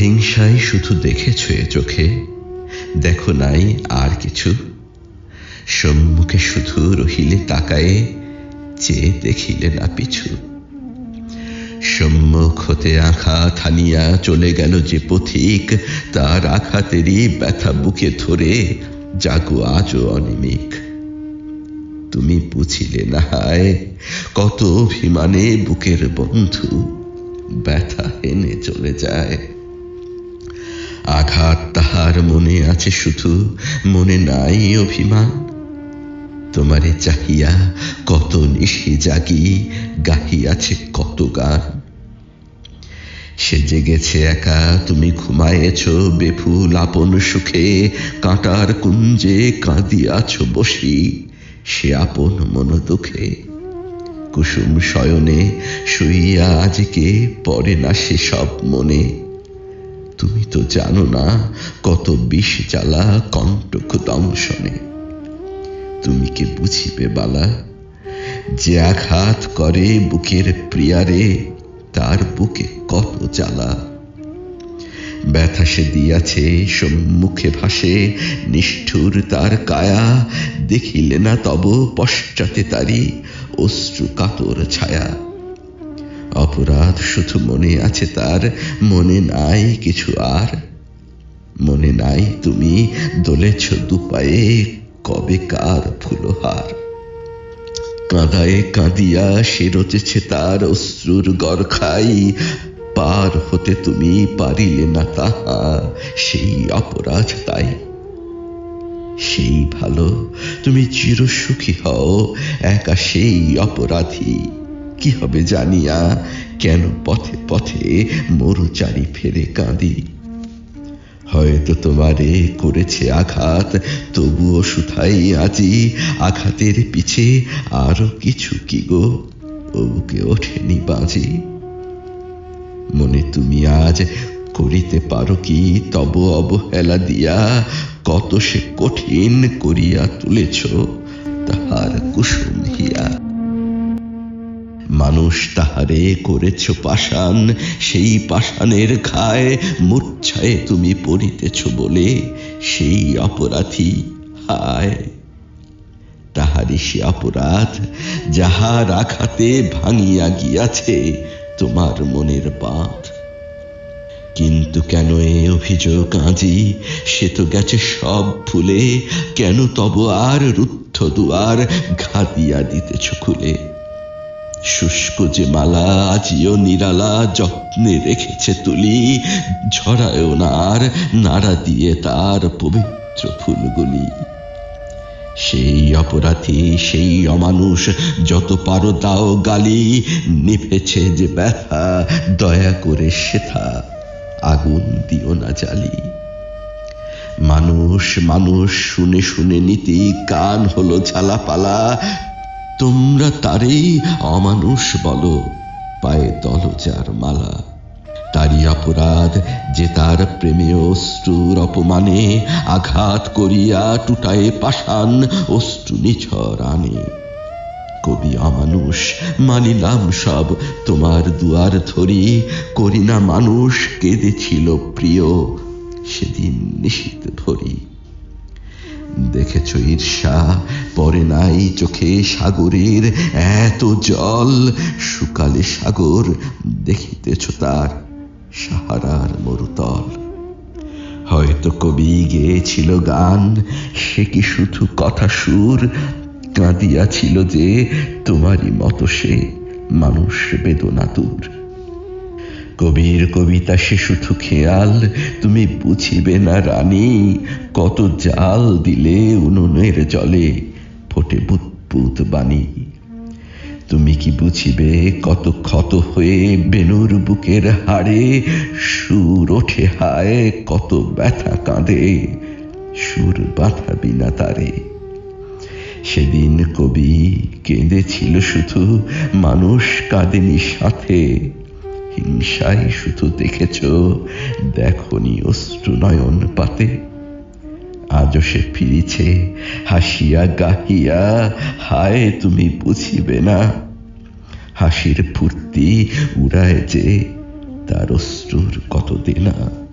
হিংসাই শুধু দেখেছ চোখে? দেখো নাই আর কিছু? সম্মুখে শুধু রহিলে তাকায়ে চেয়ে দেখিলে না পিছু। সম্মুখ হতে আঘাত থানিয়া চলে গেল যে পথিক, তার আঘাতেরই ব্যথা বুকে ধরে জাগো আজও অনিমিক। তুমি বুঝিলে না হায়, কত অভিমানে বুকের বন্ধু ব্যথা হেনে চলে যায়। আঘাত তাহার মনে আছে শুধু, মনে নাই অভিমান। তোমারে চাহিয়া কত নিশি জাগি, গাহিয়াছে কত গান। সে জেগেছে একা, তুমি ঘুমায়েছ বেফুল আপন সুখে, কাঁটার কুঞ্জে কাঁদিয়াছ বসি, সে আপন মন দুঃখে। কুসুম শয়নে শুইয়া আজকে পড়ে না সে সব মনে। তুমি তো জানো না কত বিষ জ্বালা কণ্টক দংশনে। তুমি কি বুঝিবে বালা, যে আঘাত করে বুকের প্রিয়ারে, তার বুকে কত জ্বালা। ব্যথা সে দিয়াছে, সম্মুখে ভাসে, নিষ্ঠুর তার কায়া, দেখিলে না তব পশ্চাতে তারি অশ্রু কাতর ছায়া। অপরাধ শুধু মনে আছে তার, মনে নাই কিছু আর। মনে নাই তুমি দোলেছ দুপায়ে কবে কার ফুলহার। কাঁদায় কাঁদিয়া সে রচেছে তার অশ্রুর গরখাই পার হতে তুমি পারিলে না তাহা, সেই অপরাধ তাই। সেই ভালো, তুমি চিরসুখী হও, একা সেই অপরাধী। কি হবে জানিয়া কেন পথে পথে মরুচারি ফেরে কাঁদি? হয়তো তোমারে করেছে আঘাত, তবুও সুথাই আজি আঘাতের পিছে আরও কিছু কি গো? ও বুকে ওঠেনি বাজি মনে তুমি আজ করিতে পারো কি? তব অবহেলা দিয়া কত সে কঠিন করিয়া তুলেছ, তাহার কুসুম হিয়া। মানুষ তাহারে করেছ পাষাণ, সেই পাষাণের খায় মূর্ছায় তুমি পড়িতেছ বলে সেই অপরাধী হায়। তাহারি সে অপরাধ যাহার আঘাতে ভাঙিয়া গিয়াছে তোমার মনের বাঁধ। কিন্তু কেন এ অভিযোগ আজি? সে তো গেছে সব ভুলে, কেন তব আর রুদ্ধ দুয়ার ঘা দিয়া দিতেছ খুলে? শুষ্ক যে মালা আজিও নিরালা যত্নে রেখেছে তুলি, ঝরায়ও না আর নাড়া দিয়ে তার পবিত্র ফুলগুলি। সেই অপরাধী, সেই অমানুষ, যত পারো দাও গালি, নিভেছে যে ব্যথা, দয়া করে সেথা আগুন দিও না জালি। মানুষ মানুষ, শুনে শুনে নীতি, কান হলো ঝালাপালা তোমরা তারেই অমানুষ বলো, পায়ে দলজার মালা। তারই অপরাধ যে তার প্রেমে অশ্রুর অপমানে আঘাত করিয়া টুটায়ে পাষাণ অশ্রু নিছর আনে। কবি অমানুষ, মানিলাম সব, তোমার দুয়ার ধরি করি না মানুষ, কেঁদেছিল প্রিয়, সেদিন নিশীত ভরি। দেখেছ ঈর্ষা পরে নাই চোখে সাগরের এত জল। শুকালে সাগর, দেখিতেছ তার সাহারার মরুতল। হয়তো কবি গেয়েছিল গান, সে কি শুধু কথা সুর? কাঁদিয়াছিল যে তোমারই মতো সে মানুষ বেদনাতুর কবির কবিতা সে শুধু খেয়াল, তুমি বুঝিবে না রানী, কত জাল দিলে উনুনের জলে। ফোটে বুৎপুত বাণী। তুমি কি বুঝিবে কত ক্ষত হয়ে বেনুর বুকের হাড়ে? সুর ওঠে হায়, কত ব্যথা কাঁদে। সুর বাঁধা বিনা তারে। সেদিন কবি কেঁদেছিল শুধু, মানুষ কাঁদেনি সাথে। হিংসাই শুধু দেখেছ, দেখনি অশ্রু নয়ন পাতে। আজও সে ফিরিছে, হাসিয়া গাহিয়া, হায় তুমি বুঝিবে না। হাসির ফুর্তি উড়ায় যে তার অশ্রুর কত দিনা